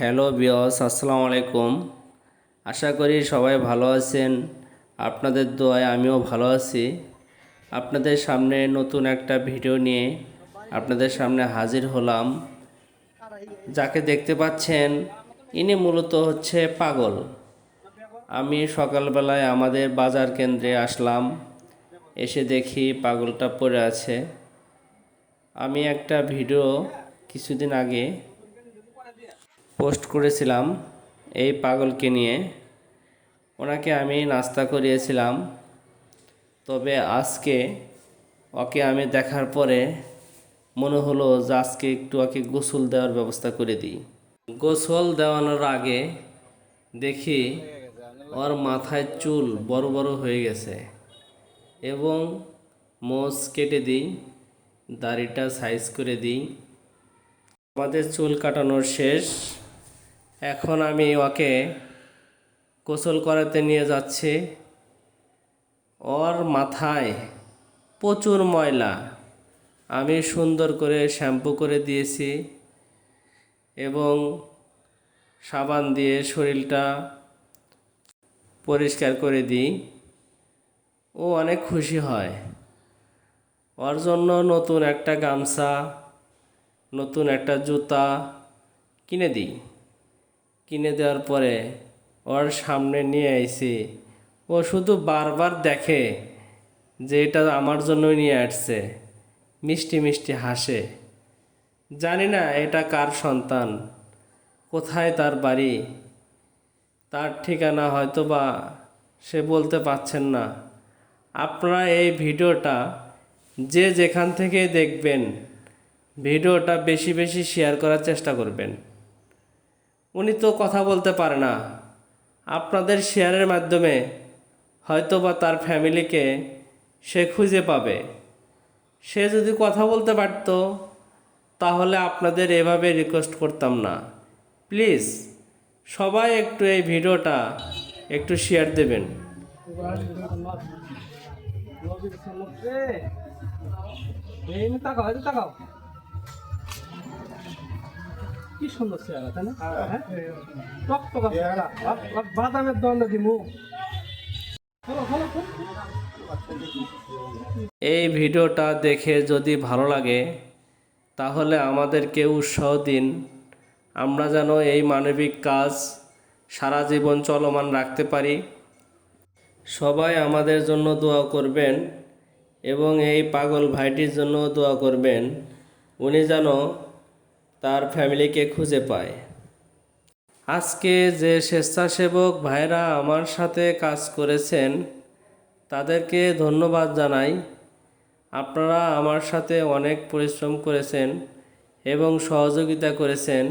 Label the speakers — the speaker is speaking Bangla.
Speaker 1: হ্যালো বিয়স আসসালামু আলাইকুম। আশা করি সবাই ভালো আছেন। আপনাদের দোয়ায় আমিও ভালো আছি। আপনাদের সামনে নতুন একটা ভিডিও নিয়ে আপনাদের সামনে হাজির হলাম। যাকে দেখতে পাচ্ছেন, ইনি মূলত হচ্ছে পাগল। আমি সকালবেলায় আমাদের বাজার কেন্দ্রে আসলাম। এসে দেখি পাগলটা পড়ে আছে। আমি একটা ভিডিও কিছুদিন আগে পোস্ট করেছিলাম এই পাগলকে নিয়ে। ওনাকে আমি নাস্তা করিয়েছিলাম। তবে আজকে ওকে আমি দেখার পরে মনে হলো যে আজকে একটু ওকে গোসল দেওয়ার ব্যবস্থা করে দিই। গোসল দেওয়ানোর আগে দেখি ওর মাথায় চুল বড় বড় হয়ে গেছে এবং মোজ কেটে দিই, দাড়িটা সাইজ করে দিই। আমাদের চুল কাটানোর শেষ। এখন আমি ওকে গোসল করাতে নিয়ে যাচ্ছি। ওর মাথায় প্রচুর ময়লা। আমি সুন্দর করে শ্যাম্পু করে দিয়েছি এবং সাবান দিয়ে শরীরটা পরিষ্কার করে দিই। ও অনেক খুশি হয়। ওর জন্য নতুন একটা গামছা, নতুন একটা জুতা কিনে দিই। কিনে দেওয়ার পরে ওর সামনে নিয়ে আইছি। ও শুধু বারবার দেখে যে এটা আমার জন্যই নিয়ে আসছে। মিষ্টি মিষ্টি হাসে। জানি না এটা কার সন্তান, কোথায় তার বাড়ি, তার ঠিকানা হয়তো বা সে বলতে পারছেন না। আপনারা এই ভিডিওটা যে যেখান থেকে দেখবেন, ভিডিওটা বেশি বেশি শেয়ার করার চেষ্টা করবেন। উনি তো কথা বলতে পারে না। আপনাদের শেয়ারের মাধ্যমে হয়তো বা তার ফ্যামিলিকে সে খুঁজে পাবে। সে যদি কথা বলতে পারত, তাহলে আপনাদের এভাবে রিকোয়েস্ট করতাম না। প্লিজ সবাই একটু এই ভিডিওটা একটু শেয়ার দেবেন।
Speaker 2: তাকাও। কি সুন্দর চেহারা, তাই না? হ্যাঁ? টকটকা চেহারা আপ- আপ- বাদামের দিমু।
Speaker 1: এই ভিডিওটা দেখে যদি ভালো লাগে, তাহলে আমাদেরকে উৎসাহ দিন। আমরা যেন এই মানবিক কাজ সারা জীবন চলমান রাখতে পারি। সবাই আমাদের জন্য দোয়া করবেন এবং এই পাগল ভাইটির জন্য দোয়া করবেন। উনি যেন তার ফ্যামিলিকে খুঁজে পায়। আজকে যে স্বেচ্ছাসেবক ভাইরা আমার সাথে কাজ করেছেন, তাদেরকে ধন্যবাদ জানাই। আপনারা আমার সাথে অনেক পরিশ্রম করেছেন এবং সহযোগিতা করেছেন।